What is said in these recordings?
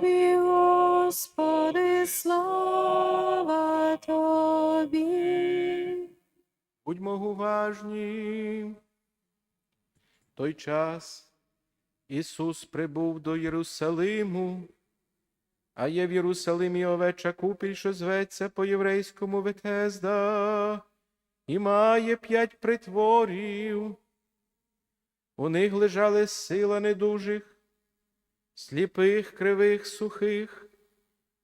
Тобі, Господи, слава Тобі. Будьмо уважні. В той час Ісус прибув до Єрусалиму, а є в Єрусалимі овеча купіль, що зветься по єврейському Ветезда, і має п'ять притворів. У них лежали сила недужих, сліпих, кривих, сухих,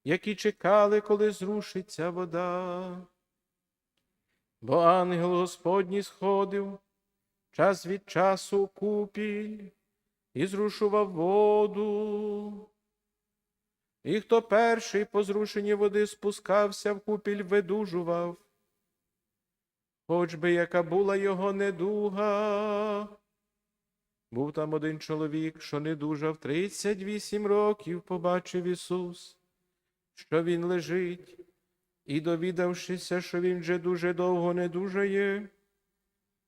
які чекали, коли зрушиться вода. Бо ангел Господній сходив час від часу купіль і зрушував воду. І хто перший по зрушенні води спускався в купіль, видужував, хоч би яка була його недуга. Був там один чоловік, що не дужав 38 років, побачив Ісус, що він лежить, і, довідавшися, що він вже дуже довго не дужає,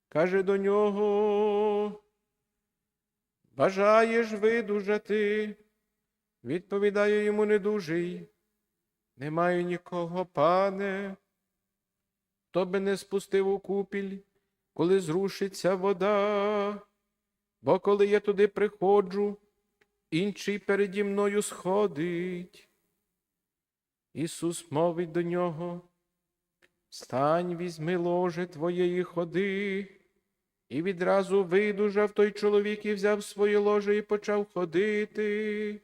каже до нього, бажаєш видужати? Відповідає йому недужий. Не маю нікого, пане, хто би не спустив у купіль, коли зрушиться вода, бо коли я туди приходжу, інший переді мною сходить. Ісус мовить до нього, Встань, візьми ложе твоєї ходи. І відразу видужав той чоловік і взяв своє ложе і почав ходити.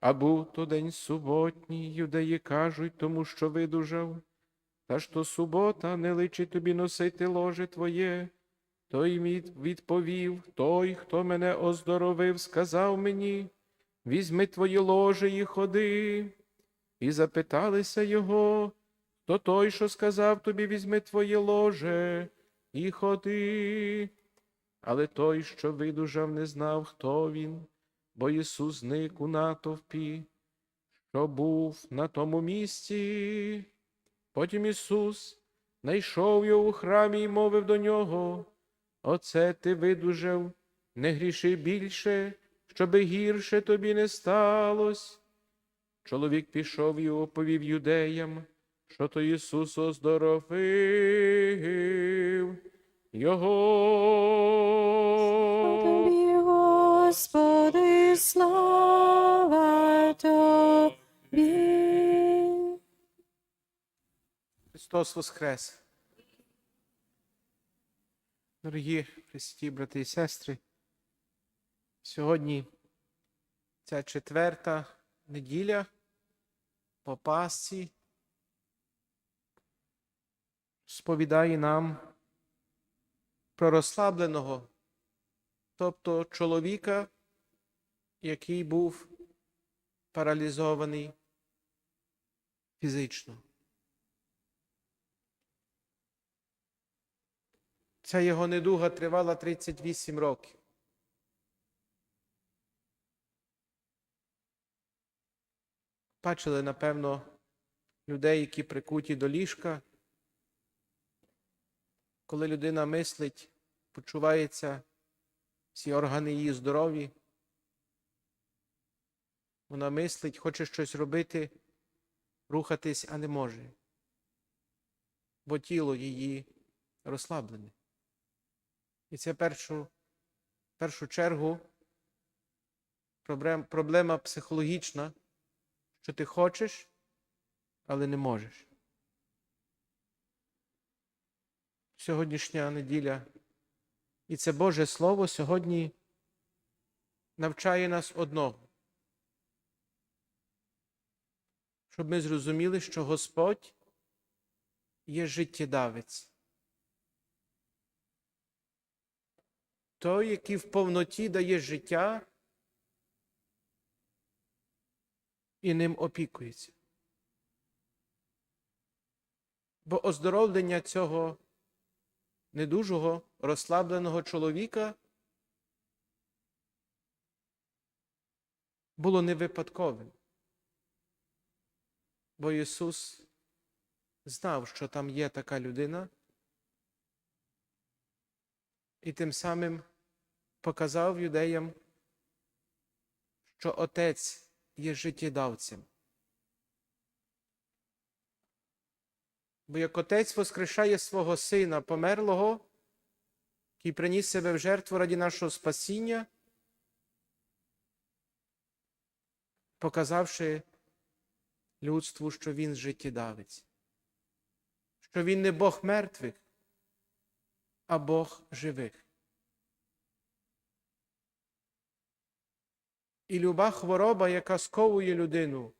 А був то день суботній, юдеї кажуть тому, що видужав, та ж то субота не личить тобі носити ложе твоє. Той мід відповів, той, хто мене оздоровив, сказав мені, візьми твоє ложе і ходи. І запиталися його, хто той, що сказав тобі, візьми твоє ложе і ходи. Але той, що видужав, не знав, хто він, бо Ісус зник у натовпі, що був на тому місці. Потім Ісус знайшов його у храмі і мовив до нього, Оце ти видужав, не гріши більше, щоби гірше тобі не сталось. Чоловік пішов і оповів юдеям, що то Ісус оздоровив Його. Тобі, Господи, слава Тобі. Христос Воскрес. Дорогі Христі, брати і сестри, сьогодні ця четверта неділя по Пасці сповідає нам про розслабленого, тобто чоловіка, який був паралізований фізично. Ця його недуга тривала 38 років. Бачили, напевно, людей, які прикуті до ліжка. Коли людина мислить, почувається, всі органи її здорові. Вона мислить, хоче щось робити, рухатись, а не може, бо тіло її розслаблене. І це першу, першу чергу проблем, проблема психологічна, що ти хочеш, але не можеш. Сьогоднішня неділя і це Боже Слово сьогодні навчає нас одного. Щоб ми зрозуміли, що Господь є життєдавець. Той, який в повноті дає життя і ним опікується. Бо оздоровлення цього недужого, розслабленого чоловіка було не випадковим. Бо Ісус знав, що там є така людина, і тим самим показав юдеям, що Отець є життєдавцем. Бо як отець воскрешає свого сина померлого, який приніс себе в жертву раді нашого спасіння, показавши людству, що він життєдавець, що він не Бог мертвих, а Бог живих. І люба хвороба, яка сковує людину,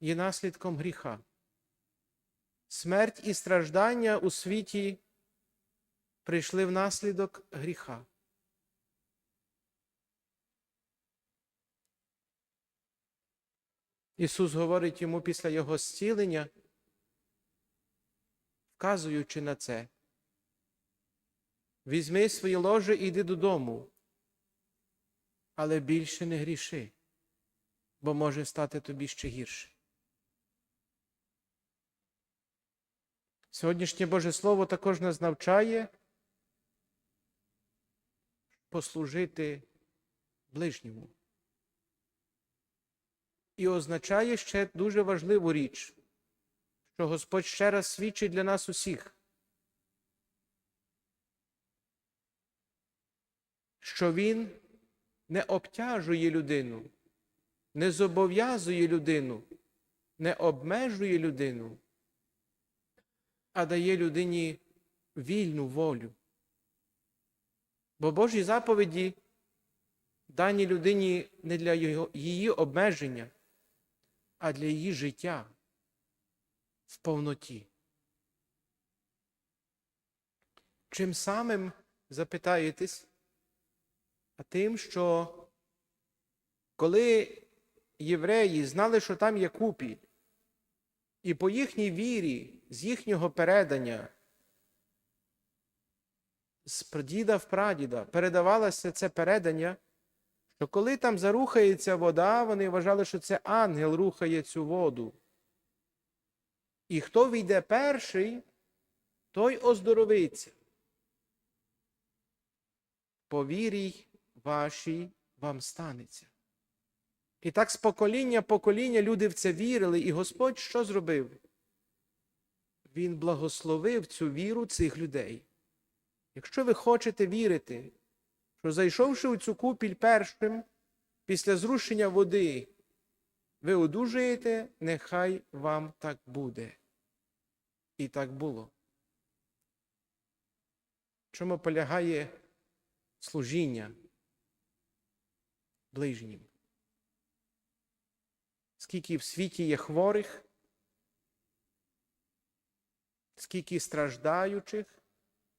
є наслідком гріха. Смерть і страждання у світі прийшли внаслідок гріха. Ісус говорить йому після Його зцілення, вказуючи на це. Візьми своє ложе і йди додому, але більше не гріши, бо може стати тобі ще гірше. Сьогоднішнє Боже Слово також нас навчає послужити ближньому. І означає ще дуже важливу річ, що Господь ще раз свідчить для нас усіх, що Він не обтяжує людину, не зобов'язує людину, не обмежує людину, а дає людині вільну волю. Бо Божі заповіді дані людині не для її обмеження, а для її життя в повноті. Чим самим запитаєтесь, а тим, що коли євреї знали, що там є купіль, і по їхній вірі, з їхнього передання, з прадіда в прадіда передавалося це передання, що коли там зарухається вода, вони вважали, що це ангел рухає цю воду. І хто війде перший, той оздоровиться. По вірі вашій вам станеться. І так з покоління покоління люди в це вірили, і Господь що зробив? Він благословив цю віру цих людей. Якщо ви хочете вірити, що зайшовши у цю купіль першим, після зрушення води, ви одужуєте, нехай вам так буде. І так було. В Чому полягає служіння ближнім? Скільки в світі є хворих, скільки страждаючих,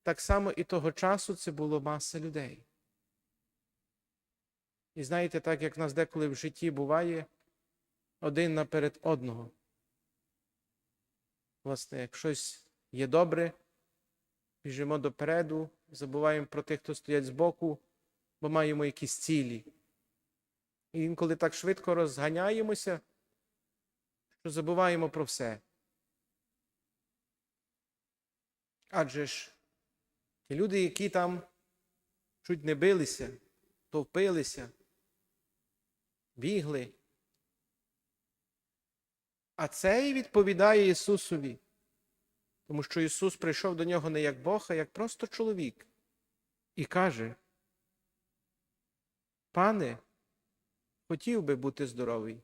так само і того часу це було маса людей. І знаєте, так як в нас деколи в житті буває один наперед одного. Власне, як щось є добре, біжимо допереду, забуваємо про тих, хто стоять збоку, бо маємо якісь цілі. І інколи так швидко розганяємося, що забуваємо про все. Адже ж ті люди, які там чуть не билися, товпилися, бігли. А цей відповідає Ісусові, тому що Ісус прийшов до нього не як Бог, а як просто чоловік, і каже: Пане, хотів би бути здоровий,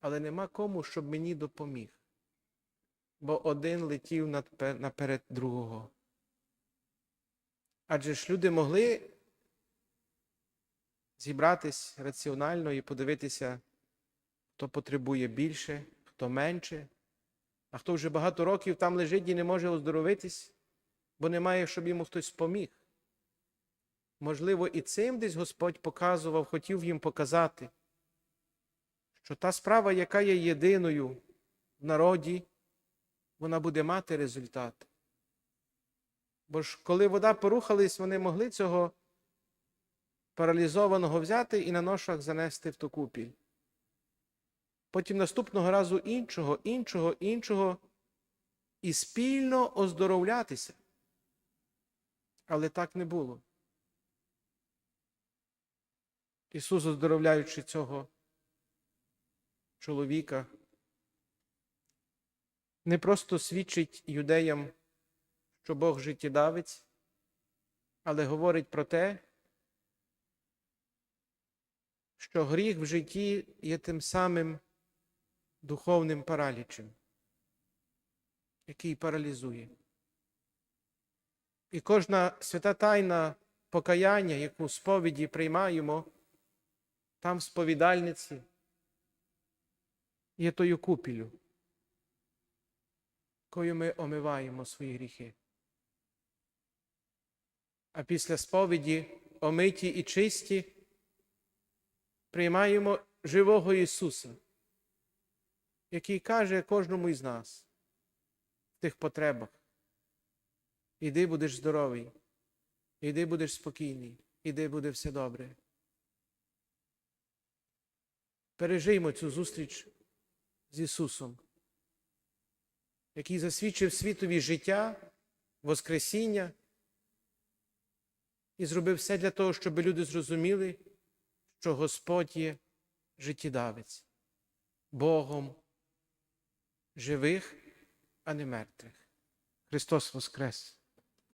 але нема кому, щоб мені допоміг, бо один летів наперед другого. Адже ж люди могли зібратись раціонально і подивитися, хто потребує більше, хто менше, а хто вже багато років там лежить і не може оздоровитись, бо немає, щоб йому хтось поміг. Можливо, і цим десь Господь показував, хотів їм показати, що та справа, яка є єдиною в народі, вона буде мати результат. Бо ж коли вода порухалась, вони могли цього паралізованого взяти і на ношах занести в ту купіль. Потім наступного разу іншого, іншого, іншого, і спільно оздоровлятися. Але так не було. Ісус, оздоровляючи цього чоловіка, не просто свідчить юдеям, що Бог життєдавець, але говорить про те, що гріх в житті є тим самим духовним паралічем, який паралізує. І кожна свята тайна покаяння, яку сповіді приймаємо, там в сповідальниці є тою купілю, якою ми омиваємо свої гріхи. А після сповіді, омиті і чисті, приймаємо живого Ісуса, який каже кожному із нас в тих потребах. Іди будеш здоровий, іди будеш спокійний, іди буде все добре. Пережиймо цю зустріч з Ісусом, який засвідчив світові життя, Воскресіння і зробив все для того, щоб люди зрозуміли, що Господь є життєдавець, Богом живих, а не мертвих. Христос Воскрес!